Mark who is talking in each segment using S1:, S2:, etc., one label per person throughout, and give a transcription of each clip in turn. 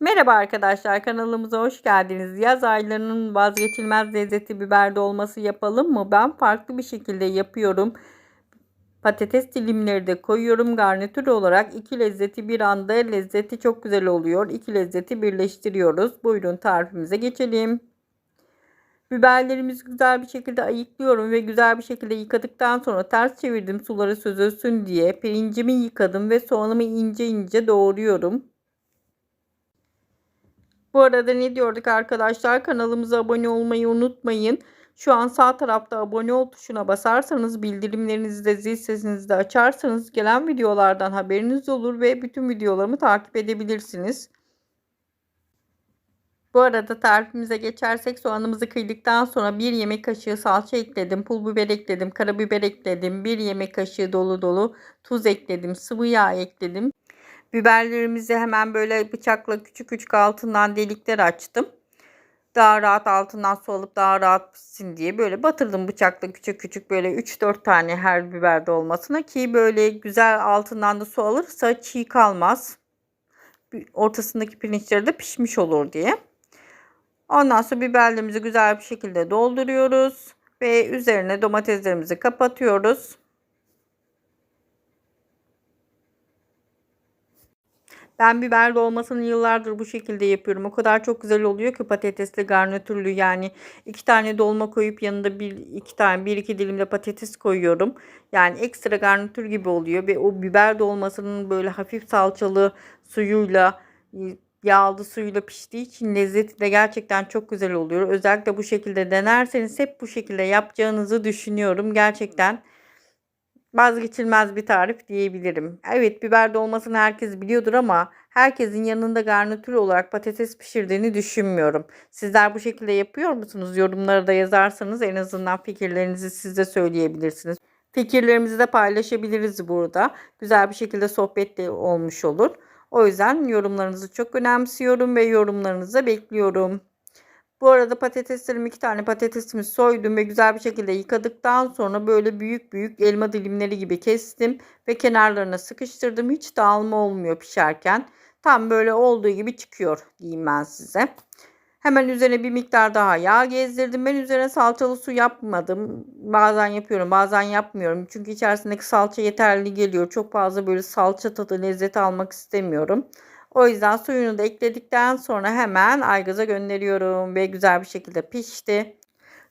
S1: Merhaba arkadaşlar kanalımıza hoş geldiniz. Yaz aylarının vazgeçilmez lezzeti biber dolması yapalım mı? Ben farklı bir şekilde yapıyorum. Patates dilimleri de koyuyorum. Garnitür olarak iki lezzeti bir anda lezzeti çok güzel oluyor. İki lezzeti birleştiriyoruz. Buyurun tarifimize geçelim. Biberlerimizi güzel bir şekilde ayıklıyorum ve güzel bir şekilde yıkadıktan sonra ters çevirdim suları süzülsün diye. Pirincimi yıkadım ve soğanımı ince ince doğruyorum. Bu arada ne diyorduk arkadaşlar? Kanalımıza abone olmayı unutmayın. Şu an sağ tarafta abone ol tuşuna basarsanız bildirimlerinizi de zil sesinizi de açarsanız gelen videolardan haberiniz olur ve bütün videolarımı takip edebilirsiniz. Bu arada tarifimize geçersek soğanımızı kıydıktan sonra 1 yemek kaşığı salça ekledim, pul biber ekledim, karabiber ekledim, 1 yemek kaşığı dolu dolu tuz ekledim, sıvı yağ ekledim. Biberlerimizi hemen böyle bıçakla küçük küçük altından delikler açtım. Daha rahat altından su alıp daha rahat pişsin diye böyle batırdım bıçakla küçük küçük böyle 3-4 tane her biberde olmasına ki böyle güzel altından da su alırsa çiğ kalmaz. Ortasındaki pirinçleri de pişmiş olur diye. Ondan sonra biberlerimizi güzel bir şekilde dolduruyoruz ve üzerine domateslerimizi kapatıyoruz. Ben biber dolmasını yıllardır bu şekilde yapıyorum. O kadar çok güzel oluyor ki patatesli garnitürlü yani iki tane dolma koyup yanında bir iki tane bir iki dilim de patates koyuyorum. Yani ekstra garnitür gibi oluyor ve o biber dolmasının böyle hafif salçalı suyuyla yağlı suyuyla piştiği için lezzeti de gerçekten çok güzel oluyor. Özellikle bu şekilde denerseniz hep bu şekilde yapacağınızı düşünüyorum. Gerçekten vazgeçilmez bir tarif diyebilirim. Evet biber dolmasını herkes biliyordur ama herkesin yanında garnitür olarak patates pişirdiğini düşünmüyorum. Sizler bu şekilde yapıyor musunuz? Yorumlara da yazarsanız en azından fikirlerinizi siz de söyleyebilirsiniz. Fikirlerimizi de paylaşabiliriz burada. Güzel bir şekilde sohbet de olmuş olur. O yüzden yorumlarınızı çok önemsiyorum ve yorumlarınızı bekliyorum. Bu arada patateslerimi iki tane patatesimi soydum ve güzel bir şekilde yıkadıktan sonra böyle büyük büyük elma dilimleri gibi kestim ve kenarlarına sıkıştırdım. Hiç dağılma olmuyor pişerken. Tam böyle olduğu gibi çıkıyor diyeyim ben size. Hemen üzerine bir miktar daha yağ gezdirdim. Ben üzerine salçalı su yapmadım. Bazen yapıyorum bazen yapmıyorum. Çünkü içerisindeki salça yeterli geliyor. Çok fazla böyle salça tadı lezzeti almak istemiyorum. O yüzden suyunu da ekledikten sonra hemen aygıza gönderiyorum ve güzel bir şekilde pişti.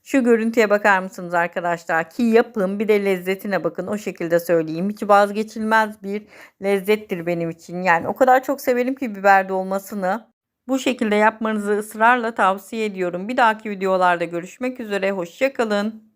S1: Şu görüntüye bakar mısınız arkadaşlar? Ki yapın bir de lezzetine bakın o şekilde söyleyeyim. Hiç vazgeçilmez bir lezzettir benim için. Yani o kadar çok severim ki biber dolmasını. Bu şekilde yapmanızı ısrarla tavsiye ediyorum. Bir dahaki videolarda görüşmek üzere. Hoşçakalın.